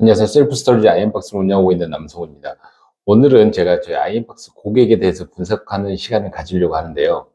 안녕하세요. 셀프 스토리지 아이엠박스를 운영하고 있는 남성호입니다. 오늘은 제가 저희 아이엠박스 고객에 대해서 분석하는 시간을 가지려고 하는데요.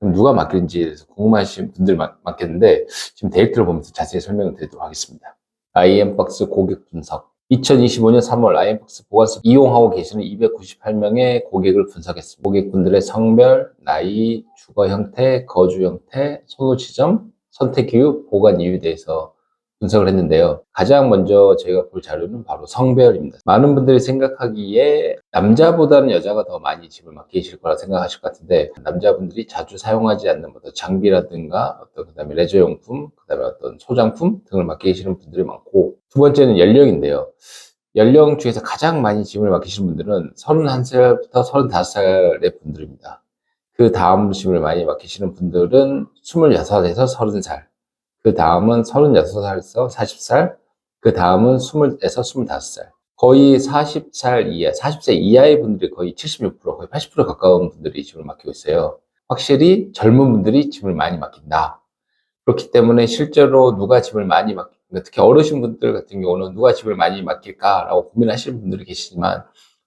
누가 맡기는지에 대해서 궁금하신 분들 많, 많겠는데 지금 데이터를 보면서 자세히 설명을 드리도록 하겠습니다. 아이엠박스 고객 분석 2025년 3월 아이엠박스 보관소 이용하고 계시는 298명의 고객을 분석했습니다. 고객분들의 성별, 나이, 주거 형태, 거주 형태, 선호 지점, 선택 이유, 보관 이유에 대해서 분석을 했는데요. 가장 먼저 저희가 볼 자료는 바로 성별입니다. 많은 분들이 생각하기에 남자보다는 여자가 더 많이 집을 맡기실 거라 생각하실 것 같은데 남자분들이 자주 사용하지 않는 어떤 장비라든가 어떤 그다음에 레저용품, 그다음에 어떤 소장품 등을 맡기시는 분들이 많고 두 번째는 연령인데요. 연령 중에서 가장 많이 짐을 맡기시는 분들은 31살부터 35살의 분들입니다. 그 다음 짐을 많이 맡기시는 분들은 26에서 30살, 그 다음은 36살에서 40살, 그 다음은 20에서 25살. 거의 40살 이하, 40세 이하의 분들이 거의 76%, 거의 80% 가까운 분들이 짐을 맡기고 있어요. 확실히 젊은 분들이 짐을 많이 맡긴다. 그렇기 때문에 실제로 누가 짐을 많이 맡, 특히 어르신 분들 같은 경우는 누가 짐을 많이 맡길까라고 고민하시는 분들이 계시지만,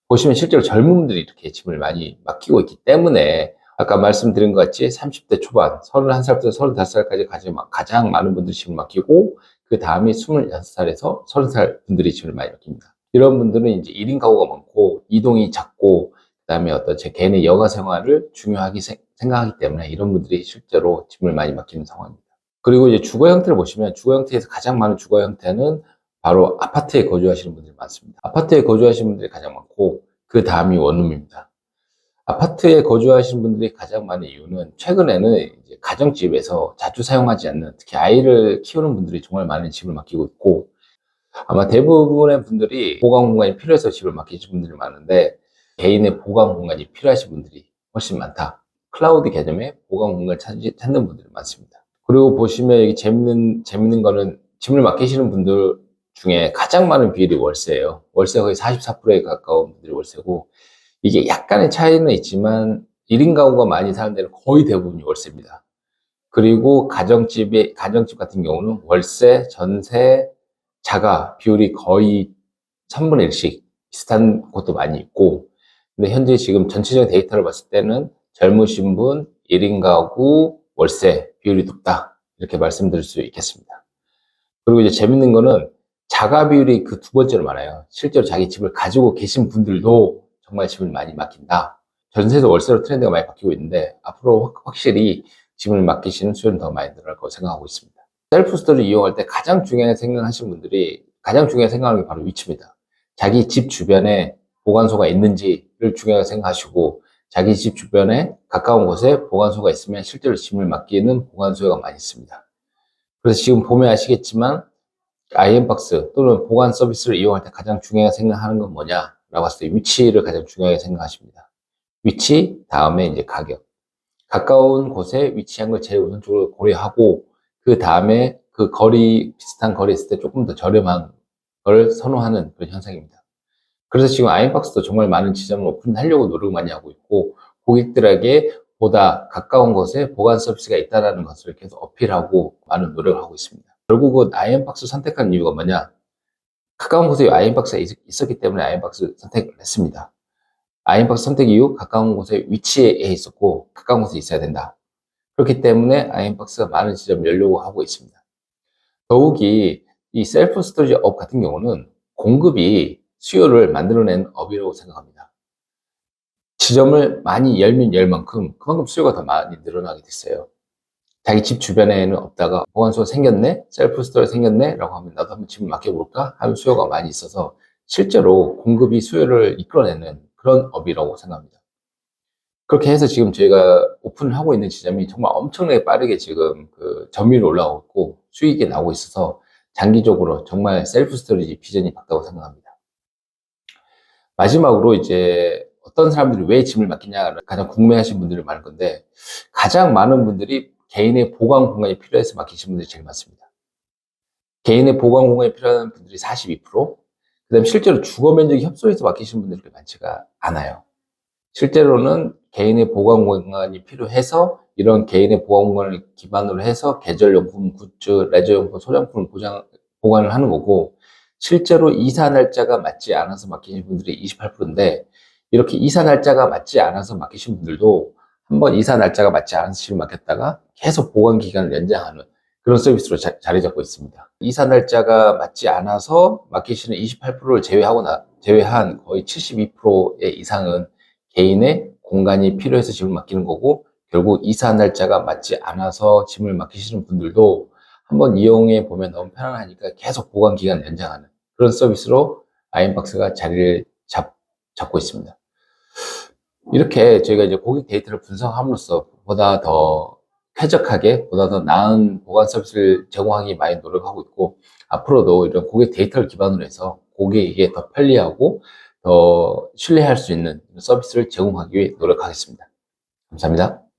보시면 실제로 젊은 분들이 이렇게 짐을 많이 맡기고 있기 때문에 아까 말씀드린 것 같이 30대 초반, 31살부터 35살까지 가장 많은 분들이 짐을 맡기고 그 다음이 26살에서 30살 분들이 짐을 많이 맡깁니다. 이런 분들은 이제 1인 가구가 많고 이동이 작고 그 다음에 어떤 제 개인의 여가 생활을 중요하게 생각하기 때문에 이런 분들이 실제로 짐을 많이 맡기는 상황입니다. 그리고 이제 주거 형태를 보시면 주거 형태에서 가장 많은 주거 형태는 바로 아파트에 거주하시는 분들이 많습니다. 아파트에 거주하시는 분들이 가장 많고 그 다음이 원룸입니다. 아파트에 거주하시는 분들이 가장 많은 이유는 최근에는 가정집에서 자주 사용하지 않는 특히 아이를 키우는 분들이 정말 많은 집을 맡기고 있고 아마 대부분의 분들이 보관 공간이 필요해서 집을 맡기신 분들이 많은데 개인의 보관 공간이 필요하신 분들이 훨씬 많다. 클라우드 개념의 보관 공간을 찾는 분들이 많습니다. 그리고 보시면 여기 재밌는 재밌는 거는 집을 맡기시는 분들 중에 가장 많은 비율이 월세예요. 월세 거의 44%에 가까운 분들이 월세고 이게 약간의 차이는 있지만 1인 가구가 많이 사는 데는 거의 대부분이 월세입니다. 그리고 가정집이, 가정집 같은 경우는 월세, 전세, 자가 비율이 거의 3분의 1씩 비슷한 곳도 많이 있고, 근데 현재 지금 전체적인 데이터를 봤을 때는 젊으신 분, 1인 가구, 월세 비율이 높다. 이렇게 말씀드릴 수 있겠습니다. 그리고 이제 재밌는 거는 자가 비율이 그 두 번째로 많아요. 실제로 자기 집을 가지고 계신 분들도 정말 집을 많이 맡긴다. 전세도 월세로 트렌드가 많이 바뀌고 있는데 앞으로 확실히 집을 맡기시는 수요는 더 많이 늘어날 거라고 생각하고 있습니다. 셀프 스토리 이용할 때 가장 중요하게 생각하시는 분들이 가장 중요하게 생각하는 게 바로 위치입니다. 자기 집 주변에 보관소가 있는지를 중요하게 생각하시고 자기 집 주변에 가까운 곳에 보관소가 있으면 실제로 짐을 맡기는 보관소가 많이 있습니다. 그래서 지금 보면 아시겠지만 아이엠박스 또는 보관 서비스를 이용할 때 가장 중요하게 생각하는 건 뭐냐? 라고 했을 때 위치를 가장 중요하게 생각하십니다. 위치, 다음에 이제 가격. 가까운 곳에 위치한 걸 제일 우선적으로 고려하고, 그 다음에 그 거리, 비슷한 거리에 있을 때 조금 더 저렴한 걸 선호하는 그런 현상입니다. 그래서 지금 아이박스도 정말 많은 지점을 오픈하려고 노력을 많이 하고 있고, 고객들에게 보다 가까운 곳에 보관 서비스가 있다는 것을 계속 어필하고 많은 노력을 하고 있습니다. 결국은 아이엠박스 선택한 이유가 뭐냐? 가까운 곳에 아이엠박스가 있었기 때문에 아이엠박스 선택을 했습니다. 아이엠박스 선택 이후 가까운 곳에 위치해 있었고 가까운 곳에 있어야 된다. 그렇기 때문에 아이엠박스가 많은 지점을 열려고 하고 있습니다. 더욱이 이 셀프 스토리지 업 같은 경우는 공급이 수요를 만들어낸 업이라고 생각합니다. 지점을 많이 열면 열 만큼 그만큼 수요가 더 많이 늘어나게 됐어요. 자기 집 주변에는 없다가 보관소가 생겼네? 셀프 스토어 생겼네? 라고 하면 나도 한번 집을 맡겨볼까? 하는 수요가 많이 있어서 실제로 공급이 수요를 이끌어내는 그런 업이라고 생각합니다. 그렇게 해서 지금 저희가 오픈을 하고 있는 지점이 정말 엄청나게 빠르게 지금 그 점유율이 올라오고 있고 수익이 나오고 있어서 장기적으로 정말 셀프 스토리지 비전이 맞다고 생각합니다. 마지막으로 이제 어떤 사람들이 왜 짐을 맡기냐 가장 궁금해 하시는 분들이 많을 건데 가장 많은 분들이 개인의 보관 공간이 필요해서 맡기신 분들이 제일 많습니다. 개인의 보관 공간이 필요한 분들이 42%, 그 다음에 실제로 주거 면적이 협소해서 맡기신 분들이 많지가 않아요. 실제로는 개인의 보관 공간이 필요해서 이런 개인의 보관 공간을 기반으로 해서 계절용품, 굿즈, 레저용품, 소장품을 보장, 보관을 하는 거고, 실제로 이사 날짜가 맞지 않아서 맡기신 분들이 28%인데 이렇게 이사 날짜가 맞지 않아서 맡기신 분들도 한번 이사 날짜가 맞지 집을 맡겼다가 계속 보관 기간을 연장하는 그런 서비스로 자, 리 잡고 있습니다. 이사 날짜가 맞지 않아서 맡기시는 28%를 제외하고 나, 제외한 거의 72%의 이상은 개인의 공간이 필요해서 집을 맡기는 거고 결국 이사 날짜가 맞지 않아서 짐을 맡기시는 분들도 한번 이용해 보면 너무 편안하니까 계속 보관 기간 연장하는 그런 서비스로 아이언박스가 자리를 잡, 잡고 있습니다. 이렇게 저희가 이제 고객 데이터를 분석함으로써 보다 더 쾌적하게 보다 더 나은 보관 서비스를 제공하기 많이 노력하고 있고 앞으로도 이런 고객 데이터를 기반으로 해서 고객에게 더 편리하고 더 신뢰할 수 있는 서비스를 제공하기 위해 노력하겠습니다. 감사합니다.